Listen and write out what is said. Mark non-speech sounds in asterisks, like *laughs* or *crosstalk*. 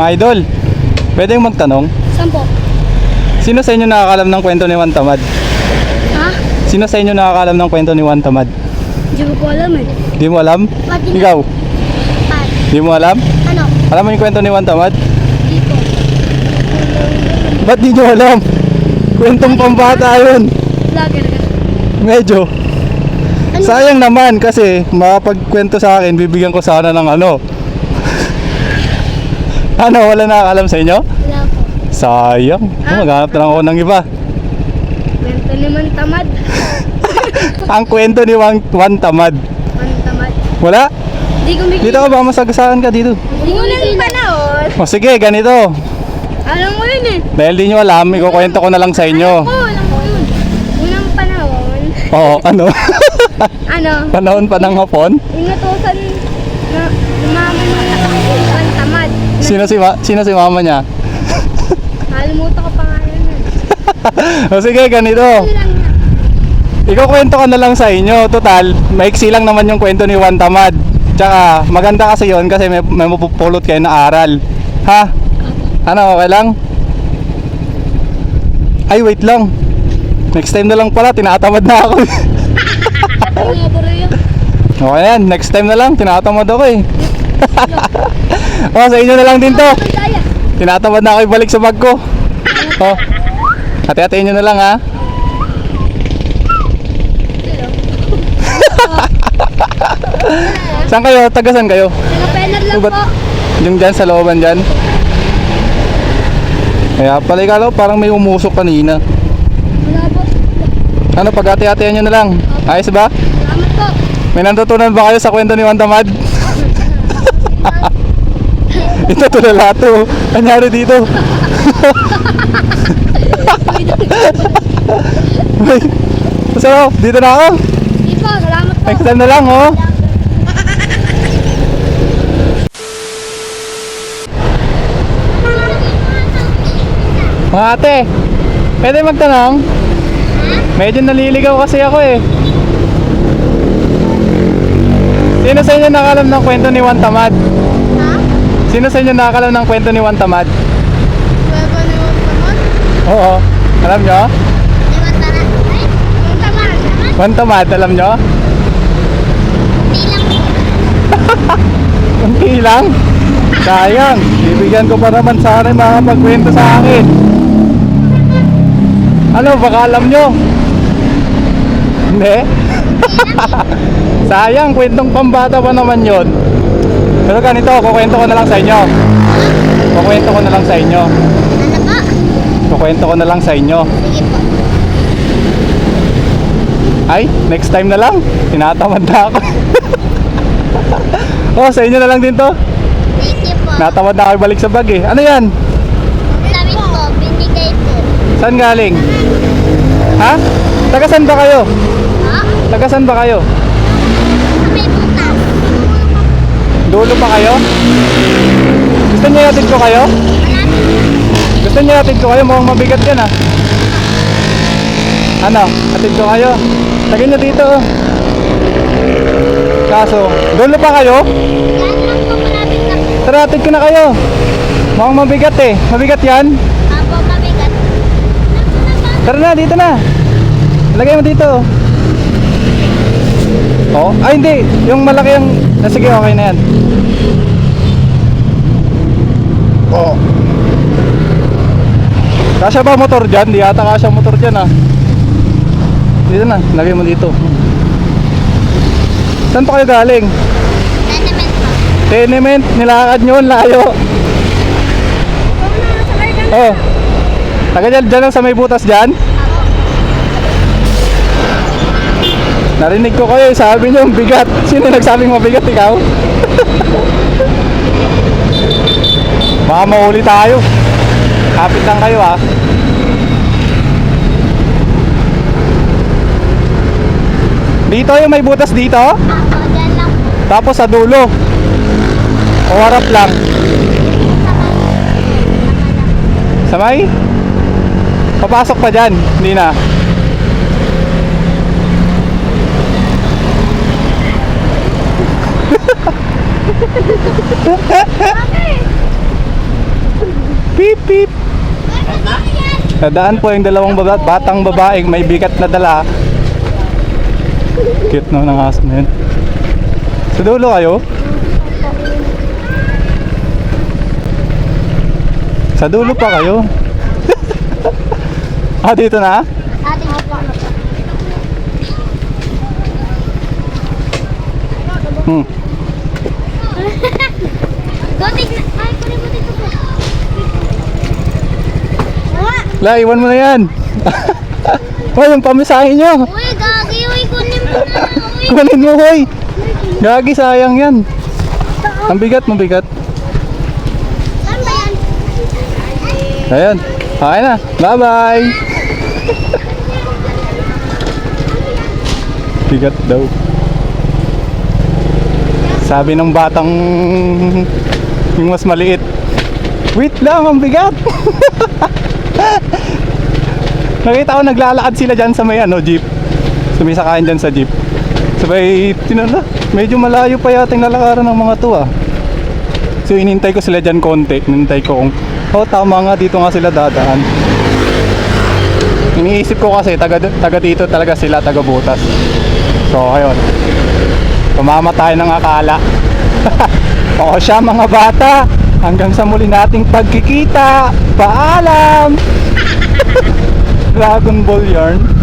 Mga idol, pwede yung magtanong? Saan po? Sino sa inyo nakakalam ng kwento ni Juan Tamad? Ha? Sino sa inyo nakakalam ng kwento ni Juan Tamad? Hindi ko po alam eh. Di mo alam? Pati na. Ikaw, Pat. di mo alam? Ano? Alam mo yung kwento ni Juan Tamad? Dito. Ba't di nyo alam? Kwentong pambata yun. Vlogger ka. Medyo. Ano? Sayang naman kasi makapagkwento sa akin, bibigyan ko sana ng ano. Ano, wala nakakalam sa inyo? Wala po. Sayang. Oh, maghanap na lang ako ng iba. Kwento naman tamad. *laughs* Ang kwento ni Juan, Juan Tamad. Ano tamad? Wala? Hindi ko Dito ka ba? Masagasaan ka dito. Hindi ko lang panahon. O sige, ganito. Alam mo yun eh. Dahil di nyo alam, ikukwento ko na lang sa inyo. Alam ko, alam ko yun. Unang panahon. Oo, ano? Ano? *laughs* Panahon pa ng hapon? Inutusan na mama nung nakakasusan tamad. Na, Sino si, ma- sino si mama niya? Nakalimutan ko pangalan nun. *laughs* O sige, ganito. Yun lang na. Ikukwento ko na lang sa inyo. Total, maiksi lang naman yung kwento ni Juan Tamad. Tsaka, maganda kasi yon kasi may, may mapupulot kayo na aral. Ha? Ano, okay lang? Ay, wait lang. Next time na lang pala, tinatamad na ako. Ano nga ba rin yun? okay yan, next time na lang, tinatamad ako eh. *laughs* o, sa inyo na lang din to. Tinatamad na ako ibalik sa bag ko. Oh. Hati-hatiin nyo na lang ha. *laughs* Saan kayo? Tagasan kayo? Nakapenar lang po. Yung dyan sa looban dyan? Kaya pala ikala ko parang may umusok kanina. Wala po. Ano, paghati-hatihan nyo na lang. Ayos ba? Salamat po. May natutunan ba kayo sa kwento ni Juan Tamad? *laughs* Ito tulala to. Kanyari dito. *laughs* Uy, So, dito na ako. Hindi po, salamat po. Next time na lang, oh. Mga ate, pwede magtanong? Medyo naliligaw kasi ako eh. Sino sa inyo nakalam ng kwento ni Juan Tamad? Ha? Sino sa inyo nakalam ng kwento ni Juan Tamad? Wala na yung tamad? Oo. Alam nyo? Ay, yung tamad. Tamad? Juan Tamad, alam nyo? *laughs* Kunti lang. Sayang. Bibigyan ko pa naman sana yung makapagkwento sa akin. Ano, baka alam nyo? Hindi? *laughs* Sayang, kwentong pambata pa naman yon. Pero ganito, kukwento ko na lang sa inyo. Kukwento ko na lang sa inyo. Ano po? Kukwento ko na lang sa inyo. Sige po. Ay, next time na lang. Tinatamad na ako. *laughs* oh, sa inyo na lang din to. You po. Natamad na ako ibalik sa bag eh. Ano yan? Damit po, binigay po. Saan galing? Ha? Taga saan ba kayo? Ha? Taga saan ba kayo? May butas. Dulo pa kayo? Gusto niyo yatid ko kayo? Gusto niyo yatid ko kayo? Mukhang mabigat yan ah. Ano? Atid ko kayo? Lagyan niyo dito. oh. Kaso, dulo pa kayo? Tara, atid ko na kayo. Mukhang mabigat eh. Mabigat yan? Apo, mabigat. Tara na, dito na. Lagay mo dito. Oh, ay hindi. Yung malaki yung... Ah, sige, okay na yan. Oh. Kasya ba motor dyan? Di ata kasya motor dyan ah. Dito na, lagay mo dito. Saan pa kayo galing? Tenement po. Tenement, nilakad nyo, layo. Oh. Taga dyan, dyan lang sa may butas dyan. Narinig ko kayo, sabi ang bigat. Sino nagsabing mabigat, ikaw? *laughs* Baka mahuli tayo. Kapit lang kayo, ha. Dito yung may butas dito, dyan lang po. tapos sa dulo. O harap lang. Samay? Papasok pa dyan, hindi na. Pip, pip. Nadaan po yung dalawang baba, batang babaeng may bigat na dala. Cute no ng aso na. Sa dulo kayo? Sa dulo pa kayo? *laughs* ah, dito na? Po. Hmm. Gotik na. Ay, mo dito po. La, iwan mo na yan. *laughs* Hoy, yung pamisahin nyo. Uy, gagi. Uy, kunin mo na. Uy. Kunin mo, hoy. Gagi, sayang yan. Ang bigat, mabigat. Yan? Ayan. Okay na. Bye-bye. *laughs* Bigat daw. Sabi ng batang yung mas maliit. Wait lang, ang bigat. *laughs* Nakita ko naglalakad sila dyan sa may ano, jeep. Sumisakain dyan sa jeep. Sabay, tinala, medyo malayo pa yata yung lalakaran ng mga to ah. So inintay ko sila dyan konti. Inintay ko kung, oh tama nga, dito nga sila dadaan. Iniisip ko kasi, taga, taga dito talaga sila, taga butas. So, ayun. Tumama tayo ng akala. *laughs* o siya mga bata, hanggang sa muli nating pagkikita. Paalam! *laughs* Dragon Ball yarn.